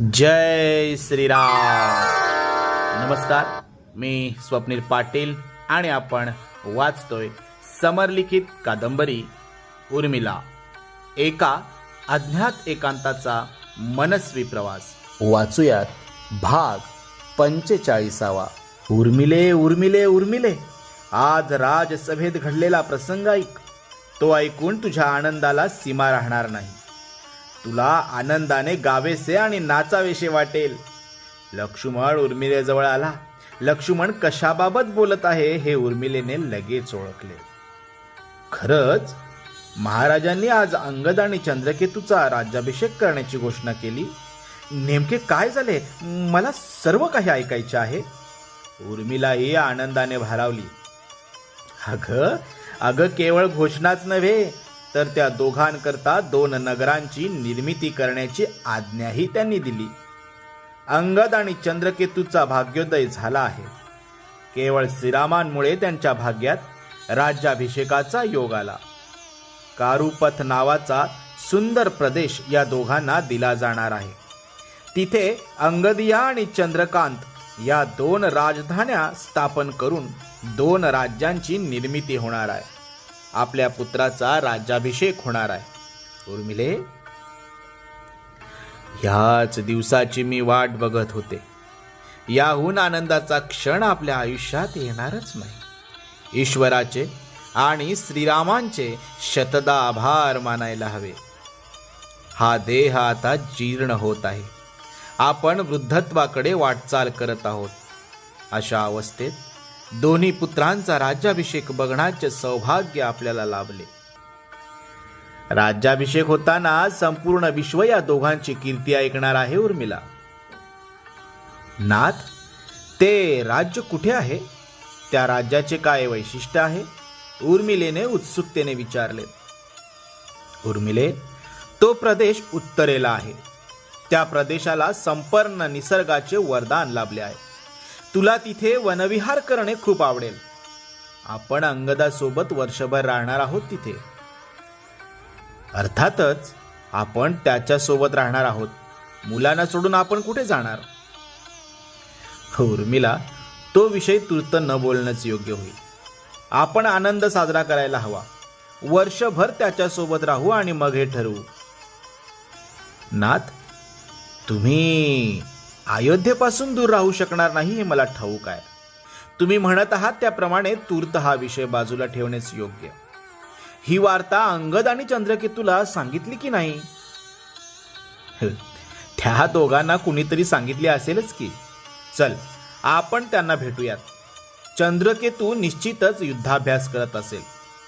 जय श्रीराम. नमस्कार मी स्वप्नील पाटील आणि आपण वाचतोय समरलिखित कादंबरी उर्मिला. एका अज्ञात एकांताचा मनस्वी प्रवास. वाचूयात भाग पंचेचाळीसावा. उर्मिले उर्मिले उर्मिले आज राजसभेत घडलेला प्रसंग ऐक. तो ऐकून तुझ्या आनंदाला सीमा राहणार नाही. तुला आनंदाने गावेसे आणि नाचावेसे वाटेल. लक्ष्मण उर्मिलेजवळ आला. लक्ष्मण कशाबाबत बोलत आहे हे उर्मिलेने लगेच ओळखले. खरंच महाराजांनी आज अंगद आणि चंद्रकेतूचा राज्याभिषेक करण्याची घोषणा केली. नेमके काय झाले? मला सर्व काही ऐकायचे आहे. उर्मिलाही आनंदाने भारावली. अगं अगं केवळ घोषणाच नव्हे तर त्या दोघांकरता दोन नगरांची निर्मिती करण्याची आज्ञाही त्यांनी दिली. अंगद आणि चंद्रकेतूचा भाग्योदय झाला आहे. केवळ श्रीरामांमुळे त्यांच्या भाग्यात राज्याभिषेकाचा योग आला. कारुपथ नावाचा सुंदर प्रदेश या दोघांना दिला जाणार आहे. तिथे अंगदिया आणि चंद्रकांत या दोन राजधान्या स्थापन करून दोन राज्यांची निर्मिती होणार आहे. आपल्या पुत्राचा राज्याभिषेक होणार आहे. उर्मिले ह्याच दिवसाची मी वाट बघत होते. याहून आनंदाचा क्षण आपल्या आयुष्यात येणारच नाही. ईश्वराचे आणि श्रीरामांचे शतदा आभार मानायला हवे. हा देह आता जीर्ण होत आहे. आपण वृद्धत्वाकडे वाटचाल करत आहोत. अशा अवस्थेत दोन्ही पुत्रांचा राज्याभिषेक बघण्याचे सौभाग्य आपल्याला लाभले. राज्याभिषेक होताना संपूर्ण विश्व या दोघांची कीर्ती ऐकणार आहे उर्मिला. नाथ ते राज्य कुठे आहे? त्या राज्याचे काय वैशिष्ट्य आहे? उर्मिलेने उत्सुकतेने विचारले. उर्मिले तो प्रदेश उत्तरेला आहे. त्या प्रदेशाला संपन्न निसर्गाचे वरदान लाभले आहे. तुला तिथे वनविहार करणे खूप आवडेल. आपण अंगदासोबत वर्षभर राहणार आहोत तिथे. अर्थातच आपण त्याच्यासोबत राहणार आहोत. मुलांना सोडून आपण कुठे जाणार? हो, उर्मिला तो विषय तूर्त न बोलणंच योग्य होईल. आपण आनंद साजरा करायला हवा. वर्षभर त्याच्यासोबत राहू आणि मग हे ठरवू. नाथ तुम्ही अयोध्येपासून दूर राहू शकणार नाही हे मला ठाऊक आहे. तुम्ही म्हणत आहात त्याप्रमाणे तूर्त हा विषय बाजूला ठेवणेच योग्य. ही वार्ता अंगद आणि चंद्रकेतूला सांगितली की नाही? त्या दोघांना कुणीतरी सांगितली असेलच की. चल आपण त्यांना भेटूयात. चंद्रकेतू निश्चितच युद्धाभ्यास करत असेल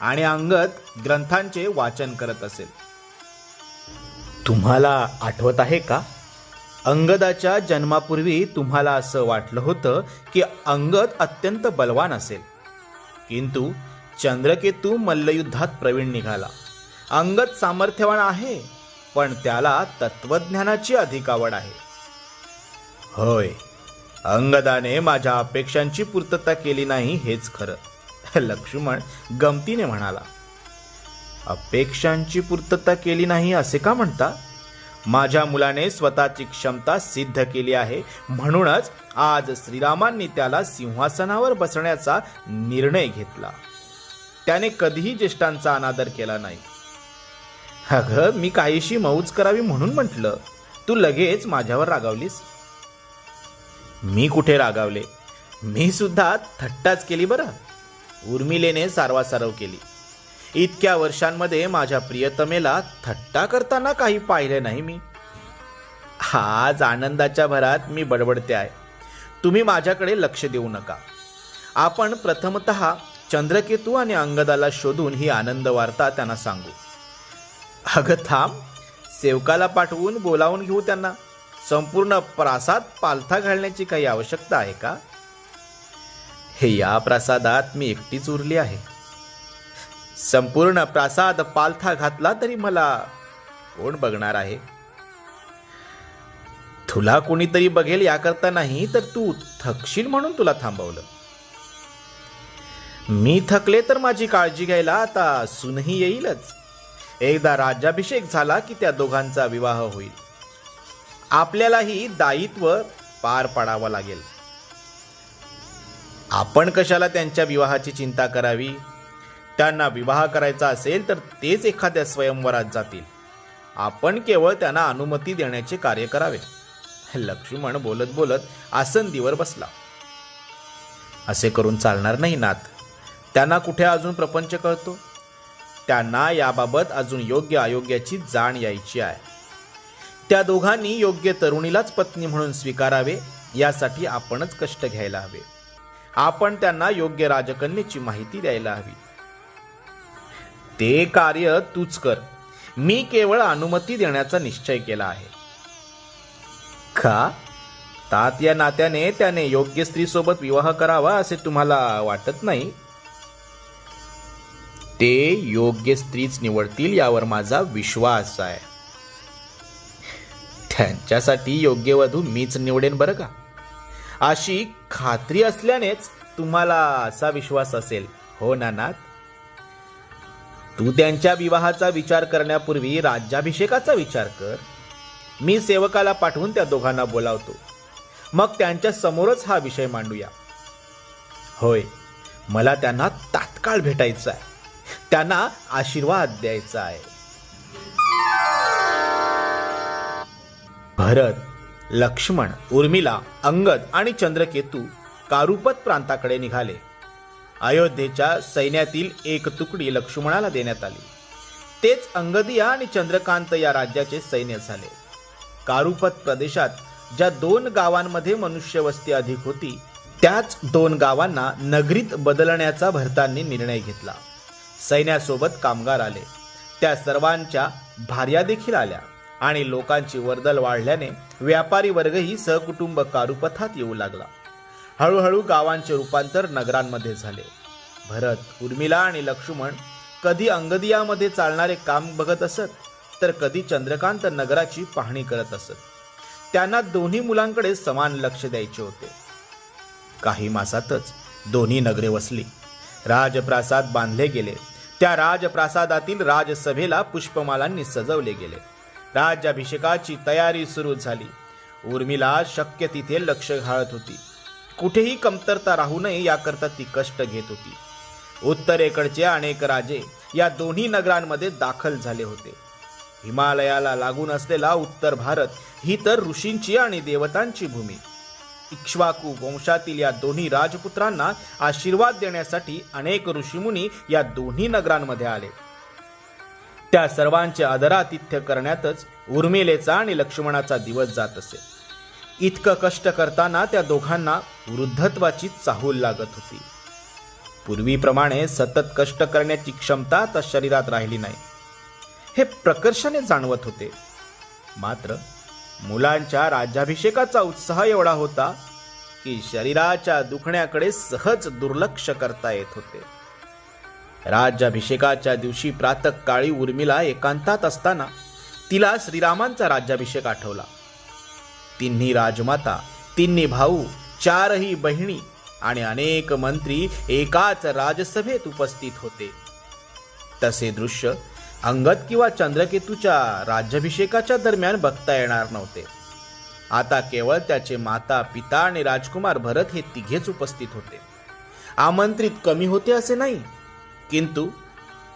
आणि अंगद ग्रंथांचे वाचन करत असेल. तुम्हाला आठवत आहे का? अंगदाच्या जन्मापूर्वी तुम्हाला असं वाटलं होतं की अंगद अत्यंत बलवान असेल. किंतु चंद्रकेतू मल्लयुद्धात प्रवीण निघाला. अंगद सामर्थ्यवान आहे पण त्याला तत्वज्ञानाची अधिक आवड आहे. होय अंगदाने माझ्या अपेक्षांची पूर्तता केली नाही हेच खरं लक्ष्मण गमतीने म्हणाला. अपेक्षांची पूर्तता केली नाही असे का म्हणता? माझ्या मुलाने स्वतःची क्षमता सिद्ध केली आहे. म्हणूनच आज श्रीरामांनी त्याला सिंहासनावर बसण्याचा निर्णय घेतला. त्याने कधीही ज्येष्ठांचा अनादर केला नाही. अगं मी काहीशी मौज करावी म्हणून म्हटलं. तू लगेच माझ्यावर रागावलीस? मी कुठे रागावले? मी सुद्धा थट्टाच केली बरं. उर्मिलेने सारवासारव केली. इतक्या वर्षांमध्ये माझ्या प्रियतमेला थट्टा करताना काही पाहिले नाही मी. आज आनंदाच्या भरात मी बडबडते आहे. तुम्ही माझ्याकडे लक्ष देऊ नका. आपण प्रथमत चंद्रकेतू आणि अंगदाला शोधून ही आनंद वार्ता त्यांना सांगू. अगं थांब सेवकाला पाठवून बोलावून घेऊ त्यांना. संपूर्ण प्रासाद पालथा घालण्याची काही आवश्यकता आहे का? हे या प्रासादात मी एकटीच उरली आहे. संपूर्ण प्रासाद पालथा घातला तरी मला कोण बघणार आहे? तुला कोणीतरी बघेल याकरता नाही तर तू थकशील म्हणून तुला थांबवलं. मी थकले तर माझी काळजी घ्यायला आता सुनही येईलच. एकदा राज्याभिषेक झाला की त्या दोघांचा विवाह होईल. आपल्यालाही दायित्व पार पाडावं लागेल. आपण कशाला त्यांच्या विवाहाची चिंता करावी? त्यांना विवाह करायचा असेल तर तेच एखाद्या स्वयंवरात जातील. आपण केवळ त्यांना अनुमती देण्याचे कार्य करावे. लक्ष्मण बोलत बोलत आसंदीवर बसला. असे करून चालणार नाही नाथ त्यांना कुठे अजून प्रपंच कळतो? त्यांना याबाबत अजून योग्य अयोग्याची जाण यायची आहे. त्या दोघांनी योग्य तरुणीलाच पत्नी म्हणून स्वीकारावे यासाठी आपणच कष्ट घ्यायला हवे. आपण त्यांना योग्य राजकन्येची माहिती द्यायला हवी. ते कार्य तूच कर. मी केवळ अनुमती देण्याचा निश्चय केला आहे. का? तात या नात्याने त्याने योग्य स्त्रीसोबत विवाह करावा असे तुम्हाला वाटत नाही? ते योग्य स्त्रीच निवडतील यावर माझा विश्वास आहे. त्यांच्यासाठी योग्य वधू मीच निवडेन बरं का? अशी खात्री असल्यानेच तुम्हाला असा विश्वास असेल. हो ना नाथ तू त्यांच्या विवाहाचा विचार करण्यापूर्वी राज्याभिषेकाचा विचार कर. मी सेवकाला पाठवून त्या दोघांना बोलावतो. मग त्यांच्या समोरच हा विषय मांडूया. होय मला त्यांना तात्काळ भेटायचं आहे. त्यांना आशीर्वाद द्यायचा आहे. भरत लक्ष्मण उर्मिला अंगद आणि चंद्रकेतू कारुपत प्रांताकडे निघाले. अयोध्येच्या सैन्यातील एक तुकडी लक्ष्मणाला देण्यात आली. तेच अंगदिया आणि चंद्रकांत या राज्याचे सैन्य झाले. कारुपत प्रदेशात ज्या दोन गावांमध्ये मनुष्यवस्ती अधिक होती त्याच दोन गावांना नगरीत बदलण्याचा भरतांनी निर्णय घेतला. सैन्यासोबत कामगार आले. त्या सर्वांच्या भार्या देखील आल्या आणि लोकांची वर्दल वाढल्याने व्यापारी वर्गही सहकुटुंब कारुपथात येऊ लागला. हळूहळू गावांचे रूपांतर नगरांमध्ये झाले. भरत उर्मिला आणि लक्ष्मण कधी अंगदियामध्ये चालणारे काम बघत असत तर कधी चंद्रकांत नगराची पाहणी करत असत. त्यांना दोन्ही मुलांकडे समान लक्ष द्यायचे होते. काही मासातच दोन्ही नगरे वसली. राजप्रासाद बांधले गेले. त्या राजप्रासादातील राजसभेला पुष्पमालांनी सजवले गेले. राज्याभिषेकाची तयारी सुरू झाली. उर्मिला शक्य तिथे लक्ष घालत होती. कुठेही कमतरता राहू नये याकरता ती कष्ट घेत होती. उत्तरेकडचे अनेक राजे या दोन्ही नगरांमध्ये दाखल झाले होते. हिमालयाला लागून असलेला उत्तर भारत ही तर ऋषींची आणि देवतांची भूमी. इक्ष्वाकू वंशातील या दोन्ही राजपुत्रांना आशीर्वाद देण्यासाठी अनेक ऋषीमुनी या दोन्ही नगरांमध्ये आले. त्या सर्वांचे आदरातिथ्य करण्यातच उर्मिलेचा आणि लक्ष्मणाचा दिवस जात असे. इतकं कष्ट करताना त्या दोघांना वृद्धत्वाची चाहूल लागत होती. पूर्वीप्रमाणे सतत कष्ट करण्याची क्षमता आता शरीरात राहिली नाही. हे प्रकर्षाने जाणवत होते. मात्र मुलांच्या राज्याभिषेकाचा उत्साह एवढा होता की शरीराच्या दुखण्याकडे सहज दुर्लक्ष करता येत होते. राज्याभिषेकाच्या दिवशी प्रातःकाळी उर्मिला एकांतात असताना तिला श्रीरामांचा राज्याभिषेक आठवला. तिन्ही राजमाता तिन्ही भाऊ चारही बहिणी आणि अनेक मंत्री एकाच राजसभेत उपस्थित होते. तसे दृश्य अंगद किंवा चंद्रकेतूच्या राज्याभिषेकाच्या दरम्यान बघता येणार नव्हते. आता केवळ त्याचे माता पिता आणि राजकुमार भरत हे तिघेच उपस्थित होते. आमंत्रित कमी होते असे नाही किंतु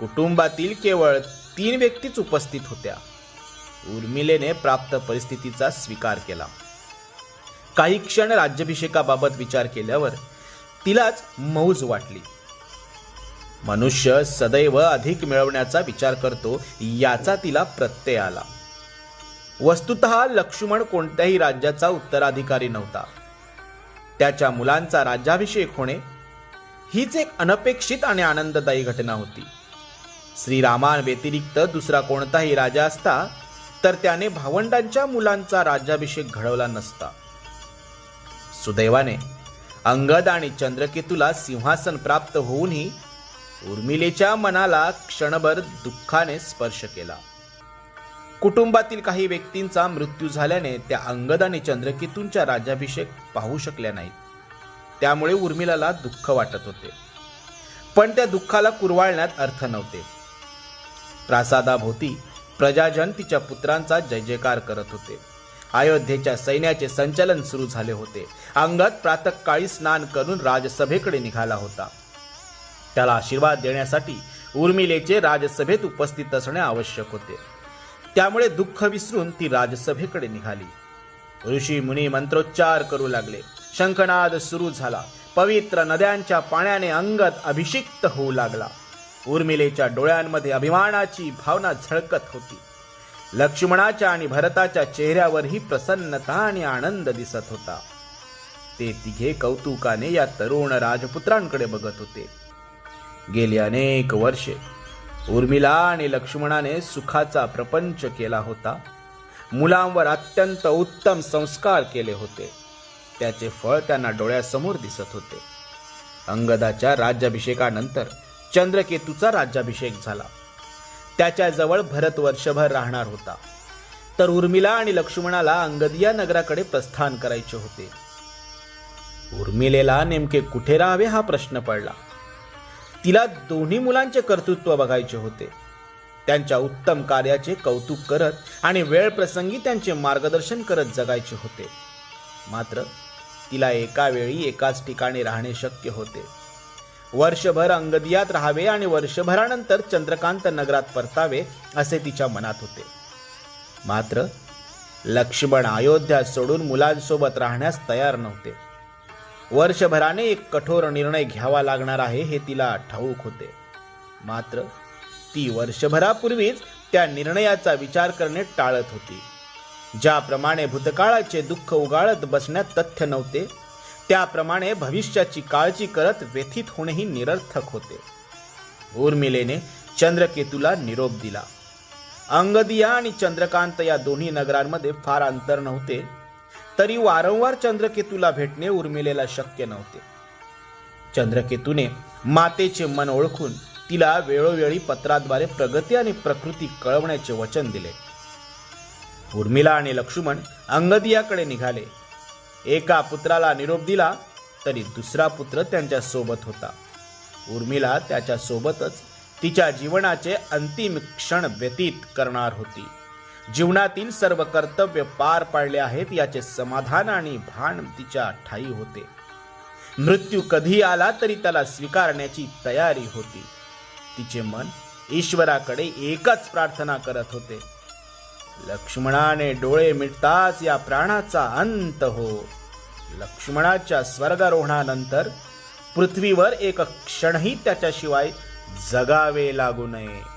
कुटुंबातील केवळ तीन व्यक्तीच उपस्थित होत्या. उर्मिलेने प्राप्त परिस्थितीचा स्वीकार केला. काही क्षण राज्याभिषेकाबाबत विचार केल्यावर तिलाच मौज वाटली. मनुष्य सदैव अधिक मिळवण्याचा विचार करतो याचा तिला प्रत्यय आला. वस्तुत लक्ष्मण कोणत्याही राज्याचा उत्तराधिकारी नव्हता. त्याच्या मुलांचा राज्याभिषेक होणे हीच एक अनपेक्षित आणि आनंददायी घटना होती. श्रीरामांव्यतिरिक्त दुसरा कोणताही राजा असता तर त्याने भावंडांच्या मुलांचा राज्याभिषेक घडवला नसता. सुदैवाने अंगद आणि चंद्रकेतूला सिंहासन प्राप्त होऊनही उर्मिलेच्या मनाला क्षणभर दुःखाने स्पर्श केला. कुटुंबातील काही व्यक्तींचा मृत्यू झाल्याने त्या अंगद आणि चंद्रकेतूंच्या राज्याभिषेक पाहू शकल्या नाहीत. त्यामुळे उर्मिलाला दुःख वाटत होते. पण त्या दुःखाला कुरवाळण्यात अर्थ नव्हते. प्रासादाभोवती प्रजाजन तिच्या पुत्रांचा जय जयकार करत होते. अयोध्येच्या सैन्याचे संचलन सुरू झाले होते. अंगद प्रातकाळी स्नान करून राजसभेकडे निघाला होता. त्याला आशीर्वाद देण्यासाठी उर्मिलेचे राजसभेत उपस्थित असणे आवश्यक होते. त्यामुळे दुःख विसरून ती राजसभेकडे निघाली. ऋषी मुनी मंत्रोच्चार करू लागले. शंखनाद सुरू झाला. पवित्र नद्यांच्या पाण्याने अंगद अभिषिक्त होऊ लागला. उर्मिलेच्या डोळ्यांमध्ये अभिमानाची भावना झळकत होती. लक्ष्मणाच्या आणि भरताच्या चेहऱ्यावरही प्रसन्नता आणि आनंद दिसत होता. ते तिघे कौतुकाने या तरुण राजपुत्रांकडे बघत होते. गेली अनेक वर्षे उर्मिला आणि लक्ष्मणाने सुखाचा प्रपंच केला होता. मुलांवर अत्यंत उत्तम संस्कार केले होते. त्याचे फळ त्यांना डोळ्यासमोर दिसत होते. अंगदाच्या राज्याभिषेकानंतर चंद्रकेतूचा राज्याभिषेक झाला. त्याच्याजवळ भरत वर्षभर राहणार होता. तर उर्मिला आणि लक्ष्मणाला अंगदिया नगराकडे प्रस्थान करायचे होते. उर्मिलेला नेमके कुठे राहावे हा प्रश्न पडला. तिला दोन्ही मुलांचे कर्तृत्व बघायचे होते. त्यांच्या उत्तम कार्याचे कौतुक करत आणि वेळ प्रसंगी त्यांचे मार्गदर्शन करत जगायचे होते. मात्र तिला एका वेळी एकाच ठिकाणी राहणे शक्य होते. वर्षभर अंगदियात राहावे आणि वर्षभरानंतर चंद्रकांत नगरात परतावे असे तिच्या मनात होते. मात्र लक्ष्मण अयोध्या सोडून मुलांसोबत राहण्यास तयार नव्हते. वर्षभराने एक कठोर निर्णय घ्यावा लागणार आहे हे तिला ठाऊक होते. मात्र ती वर्षभरापूर्वीच त्या निर्णयाचा विचार करणे टाळत होती. ज्याप्रमाणे भूतकाळाचे दुःख उगाळत बसण्यात तथ्य नव्हते त्याप्रमाणे भविष्याची काळजी करत व्यथित होणेही निरर्थक होते. उर्मिलेने चंद्रकेतूला निरोप दिला. अंगदिया आणि चंद्रकांत या दोन्ही नगरांमध्ये फार अंतर नव्हते. तरी वारंवार चंद्रकेतूला भेटणे उर्मिलेला शक्य नव्हते. चंद्रकेतूने मातेचे मन ओळखून तिला वेळोवेळी पत्राद्वारे प्रगती आणि प्रकृती कळवण्याचे वचन दिले. उर्मिला आणि लक्ष्मण अंगदियाकडे निघाले. एका पुत्राला निरोप दिला तरी दुसरा पुत्र त्यांच्यासोबत होता. उर्मिला त्याच्या सोबतच तिच्या जीवनाचे अंतिम क्षण व्यतीत करणार होती. जीवनातील सर्व कर्तव्य पार पाडले आहेत याचे समाधान आणि भान तिच्या ठाई होते. मृत्यू कधी आला तरी त्याला स्वीकारण्याची तयारी होती. तिचे मन ईश्वराकडे एकच प्रार्थना करत होते. लक्ष्मणाने डोळे मिटताच या प्राणाचा अंत हो. लक्ष्मणाच्या स्वर्गारोहणानंतर पृथ्वीवर एक क्षणही त्याच्याशिवाय जगावे लागू नये.